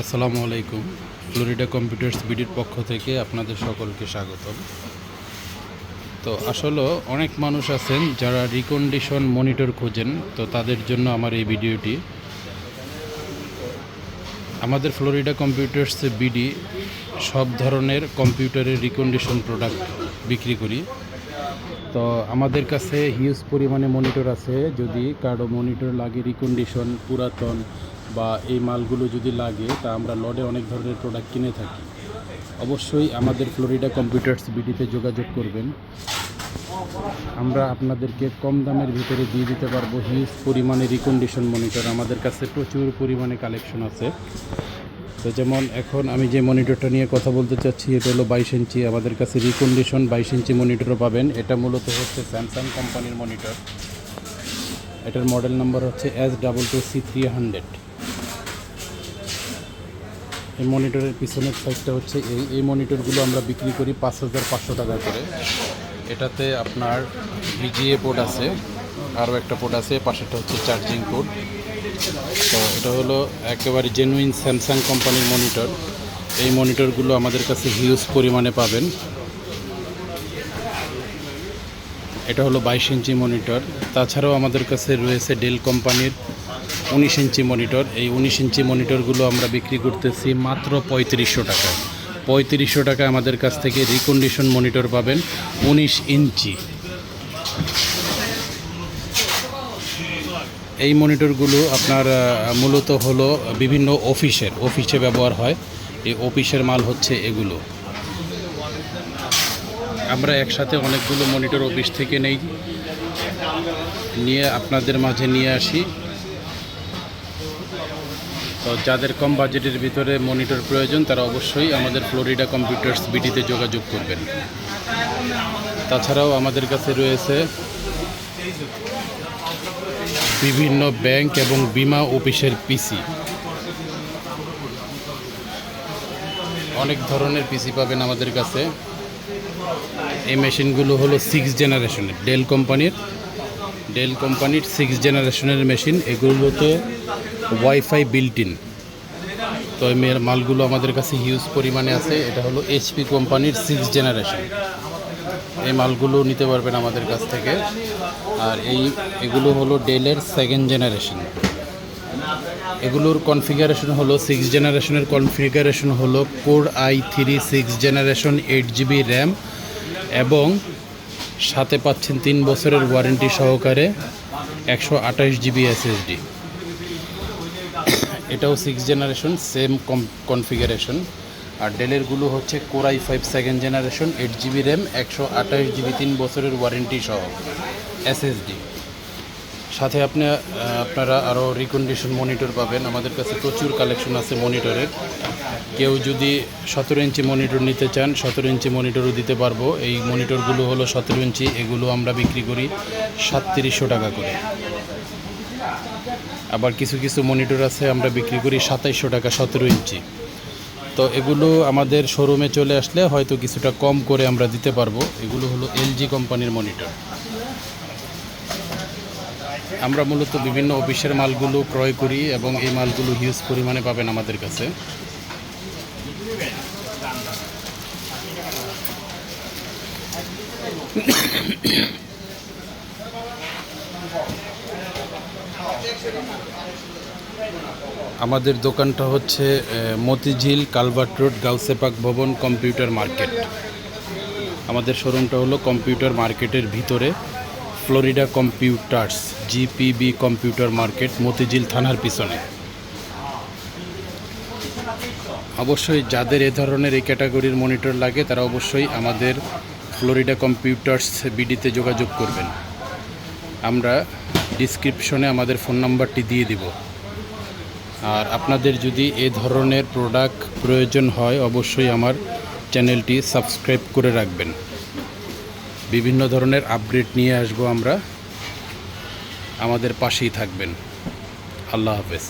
আসসালামু আলাইকুম। Florida computers বিডির পক্ষ থেকে আপনাদের সকলকে স্বাগতম। তো আসলে অনেক মানুষ আছেন যারা রিকন্ডিশন মনিটর খোঁজেন, তো তাদের জন্য আমার এই ভিডিওটি। আমাদের ফ্লোরিডা কম্পিউটার্স বিডি সব ধরনের কম্পিউটারের রিকন্ডিশন প্রোডাক্ট বিক্রি করি। তো আমাদের কাছে হিউজ পরিমাণে মনিটর আছে। যদি কারও মনিটর লাগে রিকন্ডিশন পুরাতন বা এই মালগুলো যদি লাগে, তা আমরা লডে অনেক ধরনের প্রোডাক্ট কিনে থাকি। অবশ্যই আমাদের ফ্লোরিডা কম্পিউটার্স বিডিতে যোগাযোগ করবেন। আমরা আপনাদেরকে কম দামের ভিতরে দিয়ে দিতে পারব হিউজ পরিমাণে রিকন্ডিশন মনিটর আমাদের কাছে প্রচুর পরিমাণে কালেকশন আছে। তো যেমন এখন আমি যে মনিটরটা নিয়ে কথা বলতে চাচ্ছি, এটা হলো বাইশ ইঞ্চি। আমাদের কাছে রিকন্ডিশন বাইশ ইঞ্চি মনিটরও পাবেন। এটা মূলত হচ্ছে স্যামসাং কোম্পানির মনিটর এটার মডেল নাম্বার হচ্ছে S double two C three hundred এই মনিটরের পিছনের সাইডটা হচ্ছে এই। এই মনিটরগুলো আমরা বিক্রি করি পাঁচ হাজার পাঁচশো টাকা করে। এটাতে আপনার ভিজিএ পোর্ট আছে। আরও একটা পোর্ট আছে, পাশেরটা হচ্ছে চার্জিং পোর্ট তো এটা হলো একেবারে জেনুইন স্যামসাং কোম্পানির মনিটর এই মনিটরগুলো আমাদের কাছে হিউজ পরিমাণে পাবেন। এটা হলো বাইশ ইঞ্চি মনিটর তাছাড়াও আমাদের কাছে রয়েছে ডেল কোম্পানির উনিশ ইঞ্চি মনিটর এই উনিশ ইঞ্চি মনিটরগুলো আমরা বিক্রি করতেছি মাত্র পঁয়ত্রিশশো টাকায়। পঁয়ত্রিশশো টাকায় আমাদের কাছ থেকে রিকন্ডিশন মনিটর পাবেন উনিশ ইঞ্চি। এই মনিটরগুলো আপনার মূলত হলো বিভিন্ন অফিসের, অফিসে ব্যবহার হয়। এই অফিসের মাল হচ্ছে এগুলো। আমরা একসাথে অনেকগুলো মনিটর অফিস থেকে নেই। নিয়ে আপনাদের মাঝে নিয়ে আসি। তো যাদের কম বাজেটের ভিতরে মনিটর প্রয়োজন, তারা অবশ্যই আমাদের ফ্লোরিডা কম্পিউটার্স বিডিতে যোগাযোগ করবেন। তাছাড়াও আমাদের কাছে রয়েছে বিভিন্ন ব্যাংক এবং বিমা অফিসের পিসি অনেক ধরনের পিসি পাবেন আমাদের কাছে। এই মেশিনগুলো হলো সিক্স জেনারেশনের ডেল কোম্পানির। ডেল কোম্পানির সিক্স জেনারেশনের মেশিন এগুলোতে ওয়াইফাই বিল্ট ইন তো এই মালগুলো আমাদের কাছে হিউজ পরিমাণে আছে, এটা হলো এইচপি কোম্পানির সিক্স জেনারেশন এই মালগুলো নিতে পারবেন আমাদের কাছ থেকে। আর এই, এগুলো হলো ডেলের সেকেন্ড জেনারেশন এগুলোর কনফিগারেশন হলো সিক্স জেনারেশনের কনফিগারেশন হলো core i three six generation eight GB RAM এবং সাথে পাচ্ছেন তিন বছরের ওয়ারেন্টি সহকারে একশো আঠাশ জিবি এসএসডি এটাও সিক্স জেনারেশন সেম কনফিগারেশন আর ডেলেরগুলো হচ্ছে core i five second generation eight GB RAM একশো আঠাশ জিবি তিন বছরের ওয়ারেন্টি সহ এসএসডি সাথে আপনি আপনারা আরও রিকন্ডিশন মনিটর পাবেন। আমাদের কাছে প্রচুর কালেকশন আছে মনিটরের কেউ যদি সতেরো ইঞ্চি মনিটর নিতে চান, সতেরো ইঞ্চি মনিটরও দিতে পারব। এই মনিটরগুলো হলো সতেরো ইঞ্চি, এগুলো আমরা বিক্রি করি সাতত্রিশশো টাকা করে। আবার কিছু কিছু মনিটর আছে, আমরা বিক্রি করি সাতাইশশো টাকা, সতেরো ইঞ্চি। তো এগুলো আমাদের শোরুমে চলে আসলে হয়তো কিছুটা কম করে আমরা দিতে পারব। এগুলো হলো এলজি কোম্পানির মনিটর আমরা মূলত বিভিন্ন অফিসের মালগুলো ক্রয় করি এবং এই মালগুলো হিউজ পরিমাণে পাবেন আমাদের কাছে। আমাদের দোকানটা হচ্ছে মতিঝিল কালভার্ট রোড, গাউসেপাক ভবন, কম্পিউটার মার্কেট। আমাদের শোরুমটা হলো কম্পিউটার মার্কেটের ভিতরে, Florida computers, GPB computer market, Motijheel থানার পিছনে। অবশ্যই যাদের এ ধরনের এই ক্যাটাগরির মনিটর লাগে, তারা অবশ্যই আমাদের ফ্লোরিডা কম্পিউটার্স বিডিতে যোগাযোগ করবেন। আমরা ডিসক্রিপশনে আমাদের ফোন নাম্বারটি দিয়ে দিব। আর আপনাদের যদি এ ধরনের প্রোডাক্ট প্রয়োজন হয়, অবশ্যই আমার চ্যানেলটি সাবস্ক্রাইব করে রাখবেন। বিভিন্ন ধরনের আপডেট নিয়ে আসব আমরা। আমাদের পাশেই থাকবেন। আল্লাহ হাফেজ।